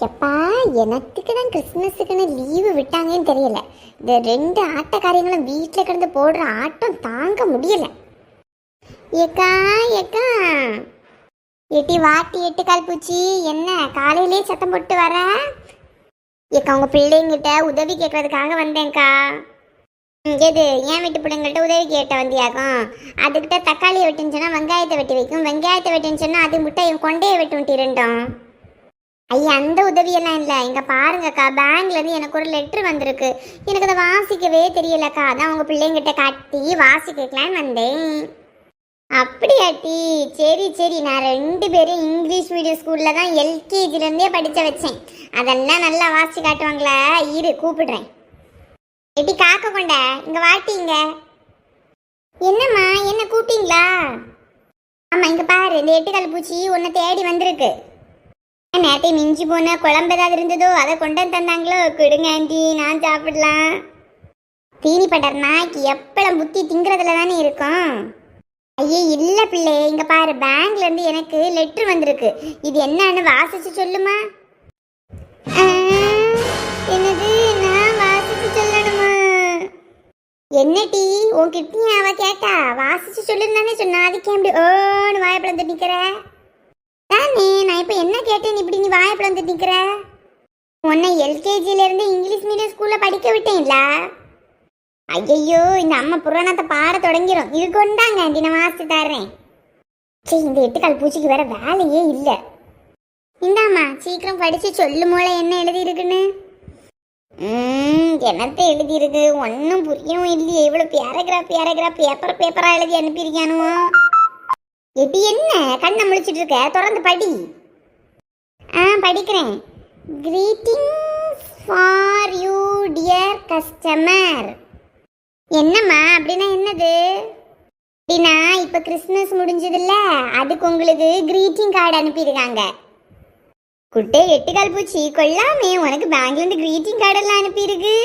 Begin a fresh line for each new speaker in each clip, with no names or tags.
எப்பா எனத்துக்கு தான் கிறிஸ்மஸுக்குன்னு லீவு விட்டாங்கன்னு தெரியல. இந்த ரெண்டு ஆட்டக்காரியங்களும் வீட்டில் கிடந்து போடுற ஆட்டம் தாங்க முடியல. ஏக்கா ஏக்கா. எட்டி வாட்டி எட்டு கால் பூச்சி என்ன காலையிலே சத்தம் போட்டு வர? ஏக்கா உங்கள் பிள்ளைங்கிட்ட உதவி கேட்கறதுக்காக வந்தேன்க்கா. எது ஏன் வீட்டு பிள்ளைங்கள்ட்ட உதவி கேட்ட வந்தியாகும் அதுக்கிட்ட தக்காளியை வெட்டுன்னு சொன்னால் வெங்காயத்தை வெட்டி வைக்கும். வெங்காயத்தை வெட்டுன்னு சொன்னால் அது முட்டை என் கொண்டையை வெட்டும் இரண்டும் ஐயா அந்த உதவியெல்லாம் இல்லை. இங்கே பாருங்கக்கா பேங்க்லேருந்து எனக்கு ஒரு லெட்ரு வந்திருக்கு. எனக்கு அதை வாசிக்கவே தெரியலக்கா. அதான் உங்கள் பிள்ளைங்கிட்ட காட்டி வாசிக்கலான்னு வந்தேன். அப்படியாட்டி சரி சரி. நான் ரெண்டு பேரும் இங்கிலீஷ் மீடியம் ஸ்கூலில் தான் எல்கேஜிலேருந்தே படிக்க படிச்ச வச்சேன். அதெல்லாம் நல்லா வாசி காட்டுவாங்களா? இரு கூப்பிடுறேன். எப்படி காக்க கொண்ட இங்கே வாட்டிங்க என்னம்மா என்ன கூப்பிட்டீங்களா? ஆமாம் இங்கே பாரு. இந்த எட்டுக்கால் பூச்சி உன்னை தேடி வந்திருக்கு. நேரத்தை மிஞ்சி போன குழம்பு ஏதாவது இருந்ததோ அதை கொண்டு வந்து தந்தாங்களோ? கொடுங்க ஆண்டி நான் சாப்பிடலாம். தீனி பட்டர் நாய்க்கு எப்பளம் புத்தி திங்கிறதுல தானே இருக்கும்? ஐயே இல்லை பிள்ளை இங்கே பாரு பேங்க்ல இருந்து எனக்கு லெட்ரு வந்திருக்கு. இது என்னன்னு வாசிச்சு சொல்லுமா? என்னது நான் வாசிச்சு சொல்லணுமா? என்ன டீ? உன்கிட்டயும் அவ கேட்டா? வாசிச்சு சொல்லுன்னு தானே சொன்னா. அதுக்கே எப்படி ஓன்னு வாயப்பழந்து நிற்கிறேன் நீ நான் இப்போ என்ன கேட்டேன்? இப்படி நீ வாயை பிளந்து நிற்கிற உன்னை எல்கேஜிலேருந்து இங்கிலீஷ் மீடியம் ஸ்கூலில் படிக்க விட்டேன்ல. ஐயையோ இந்த அம்மா புராணத்தை பாட தொடங்கிடும் இது கொண்டாங்க தினம் நான் தர்றேன் சரி இந்த எட்டுக்கால் பூச்சிக்கு வேற வேலையே இல்லை. இந்தாம்மா சீக்கிரம் படித்து சொல்லு மூளை என்ன எழுதியிருக்குன்னு. ம் என்னத்தை ஒன்றும் புரியவும் இல்லையே. இவ்வளோ பேராகிராஃப் பேராகிராஃப் பேப்பர் பேப்பராக எழுதி அனுப்பியிருக்கானுவோ? எப்படி என்ன கண்ணை முழிச்சிட்டு இருக்க? திறந்து படி. ஆ படிக்கிறேன். Greetings for you dear customer என்னம்மா அப்படின்னா என்னது? அப்படின்னா இப்போ கிறிஸ்மஸ் முடிஞ்சதுல்ல அதுக்கு உங்களுக்கு கிரீட்டிங் கார்டு அனுப்பியிருக்காங்க. குட்டே எட்டுக்கால் பூச்சி கொள்ளாமே உனக்கு பேங்க்லேருந்து கிரீட்டிங் கார்டெல்லாம் அனுப்பியிருக்கு.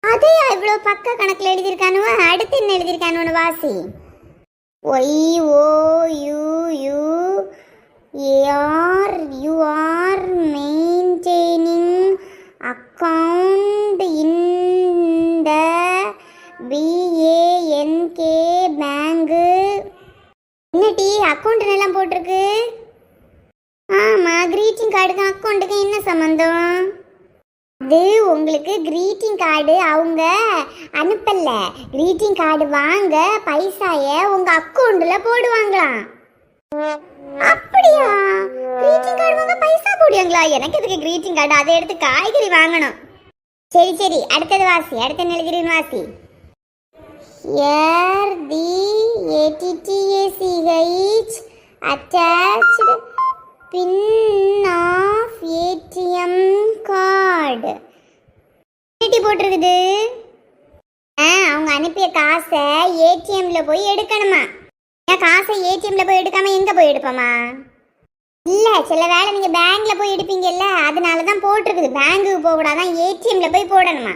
அதே இவ்வளோ பக்க கணக்கில் எழுதியிருக்கானுவா? அடுத்து என்ன எழுதியிருக்கானு வாசி? Y O U U AR you are maintaining account in the BANK bank என்னடி அக்கௌண்ட் எல்லாம் போட்டிருக்கு? ஆமாம் க்ரீட்டிங் கார்டுக்கும் அக்கௌண்ட்டுக்கும் என்ன சம்மந்தம் அது உங்களுக்கு க்ரீட்டிங் கார்டு அவங்க அனுப்பல. க்ரீட்டிங் கார்டு வாங்க பைசாய உங்க அக்கௌண்ட்ல போடுவாங்களாம். அப்படியா? க்ரீட்டிங் கார்டு வாங்க பைசா போடுவாங்களா? எனக்கு எதுக்கு க்ரீட்டிங் கார்டு அதை எடுத்து காய்கறி வாங்கணும். சரி சரி. அடுத்தது வாசி. அடுத்த என்ன வாசி. ஏர் தி ஏடிடிஏசிஹெச் attached பின்னா ஏடிஎம் கார்டு. card. போட்டிருக்குது? ஆ அவங்க அனுப்பிய காசை ஏடிஎம்ல போய் எடுக்கணுமா? ஏன் காசை ஏடிஎம்ல போய் எடுக்காம எங்க போய் எடுப்போமா? இல்ல சில வேளை நீங்க பேங்க்ல போய் எடுப்பீங்கல்ல அதனால தான் போட்டிருக்குது. பேங்க்குக்கு போக கூடாதான் ஏடிஎம்ல போய் போடணுமா?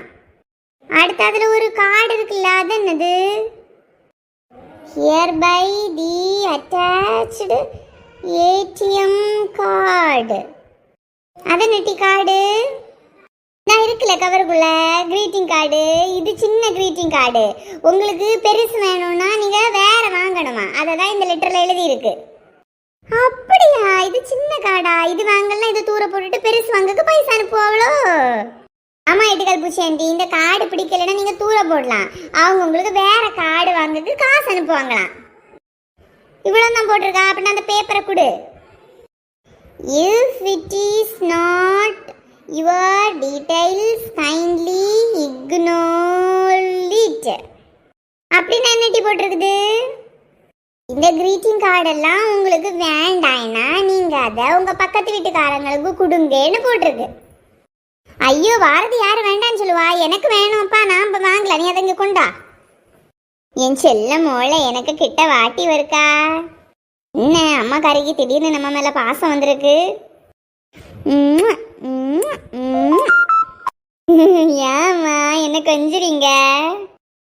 அடுத்து அதுல ஒரு கார்டு இருக்குல்ல அது என்னது? Here by the attached ATM card அது நெட்டி கார்டு. நான் இருக்குல்ல கவருக்குள்ள க்ரீட்டிங் கார்டு இது சின்ன க்ரீட்டிங் கார்டு உங்களுக்கு பெருசு வேணும்னா நீங்கள் வேற வாங்கணுமா? அதை தான் இந்த லெட்டரில் எழுதியிருக்கு. அப்படியா? இது சின்ன கார்டா இது வாங்கலாம் இது தூர போட்டுட்டு பெருசு வாங்கக்கு பைசா அனுப்புவாங்களோ ஆமாம் எட்டுக்கால் பூச்சி ஆண்டி இந்த கார்டு பிடிக்கலைன்னா நீங்கள் தூர போடலாம். அவங்க உங்களுக்கு வேற கார்டு வாங்கக்கு காசு அனுப்புவாங்களாம். இவ்வளோ தான் போட்டிருக்கா? அப்படின்னா அந்த பேப்பரை கொடு. If it is not your details, kindly ignore it. அப்படின்னு என்னட்டி போட்டிருக்குது? இந்த கிரீட்டிங் கார்டெல்லாம் உங்களுக்கு வேண்டாம்னா நீங்க அதை உங்க பக்கத்து வீட்டுக்காரங்களுக்கு கொடுங்கன்னு போட்டிருக்கு. ஐயோ வாரதி யார் வேண்டாம்னு சொல்லுவா? எனக்கு வேணும்ப்பா நான் இப்போ வாங்கல. நீ அதை இங்கே கொண்டா. என் செல்ல மோளை எனக்கு கிட்ட வாட்டி வருக்கா? என்ன அம்மா கறிக்கு திடீர்னு நம்ம மேல பாசம் வந்திருக்கு? ஏமா என்ன கொஞ்சுறீங்க?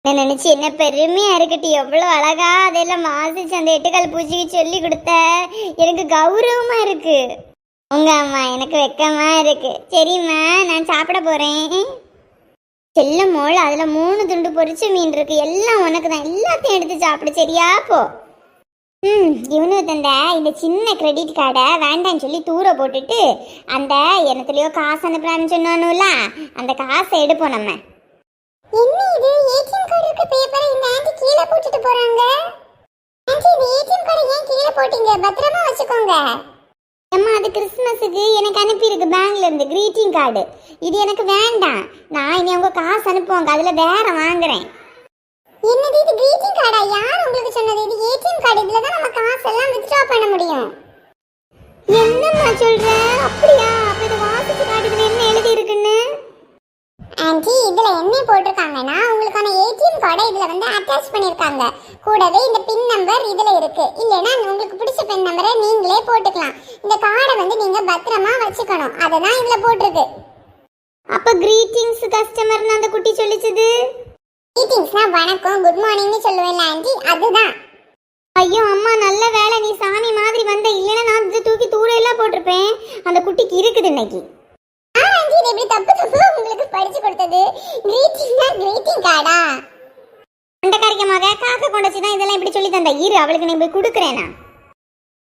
நான் நினைச்சு என்ன பெருமையா இருக்கட்டி எவ்வளவு அழகா அதெல்லாம் வாசிச்சு அந்த எட்டுக்கால் பூச்சிக்கு சொல்லி கொடுத்த. எனக்கு கௌரவமா இருக்கு. உங்க அம்மா எனக்கு வெக்கமா இருக்கு. சரிம்மா நான் சாப்பிட போறேன். செல்ல மோள் அதுல மூணு துண்டு பொரிச்ச மீன் இருக்கு. எல்லாம் உனக்கு தான் எல்லாத்தையும் எடுத்து சாப்பிடு. சரியா போ. ம் இவனு தந்த இந்த சின்ன கிரெடிட் கார்டை வேண்டாம்னு சொல்லி தூர போட்டுட்டு அந்த என்னத்துலயோ காசு அனுப்புறான்னு சொன்னானுல அந்த காசை எடுப்போம் நம்ம. என்ன இது? ஏடிஎம் கார்டு இருக்க பேப்பரை இந்த ஆண்டி கீழே போட்டுட்டு போறாங்க? ஆண்டி இந்த ஏடிஎம் கார்டை ஏன் கீழே போட்டீங்க? பத்திரமா வச்சுக்கோங்க. அம்மா அது கிறிஸ்மஸுக்கு எனக்கு அனுப்பியிருக்கு பேங்க்ல இருந்து greeting கார்டு இது எனக்கு வேண்டாம். நான் இனி உங்க காசு அனுப்புவாங்க அதுல வேற வாங்குறேன். என்னது இது greeting கார்டா யார் உங்களுக்கு சொன்னது இது ஏடிஎம் கார்டு இதுல தான் நம்ம காசு எல்லாம் வித்ட்ரா பண்ண முடியும். என்னம்மா சொல்ற? அப்படியா? அப்ப இது வாசிச்சு காட்டுதுல என்ன எழுதி இருக்குன்னு ஆன்ட்டி இதுல என்ன போட்டிருக்காங்கன்னா உங்களுக்கான ஏடிஎம் கார்டை இதுல வந்து அட்டாச் பண்ணிருக்காங்க கூடவே இந்த பின் நம்பர் இதுல இருக்கு. இல்லைன்னா உங்களுக்கு பிடிச்ச பின் நம்பரை நீங்களே போட்டுக்கலாம். இந்த கார்டை வந்து நீங்க பத்திரமா வச்சுக்கணும். அதுதான் இதுல போட்டிருக்கு. அப்ப கிரீட்டிங்ஸ் கஸ்டமர்னு அந்த குட்டி சொல்லிச்சது? கிரீட்டிங்ஸ்னா வணக்கம் குட் மார்னிங்னு சொல்லுவேன்ல ஆன்ட்டி அதுதான். ஐயோ அம்மா நல்ல வேலை நீ சாமி மாதிரி வந்த இல்லைன்னா நான் இதை தூக்கி தூர எல்லாம் போட்டிருப்பேன். அந்த குட்டிக்கு இருக்குது இன்னைக்கு. இப்படி தப்பு தப்பு உங்களுக்கு படிச்சு கொடுத்தது? கிரீட்டிங்னா கிரீட்டிங் கார்டா அண்டக்காரிக்க மக காக்க கொண்டச்சு தான் இதெல்லாம் இப்படி சொல்லி தந்தா. இரு அவளுக்கு நீ போய் கொடுக்குறேன் நான்.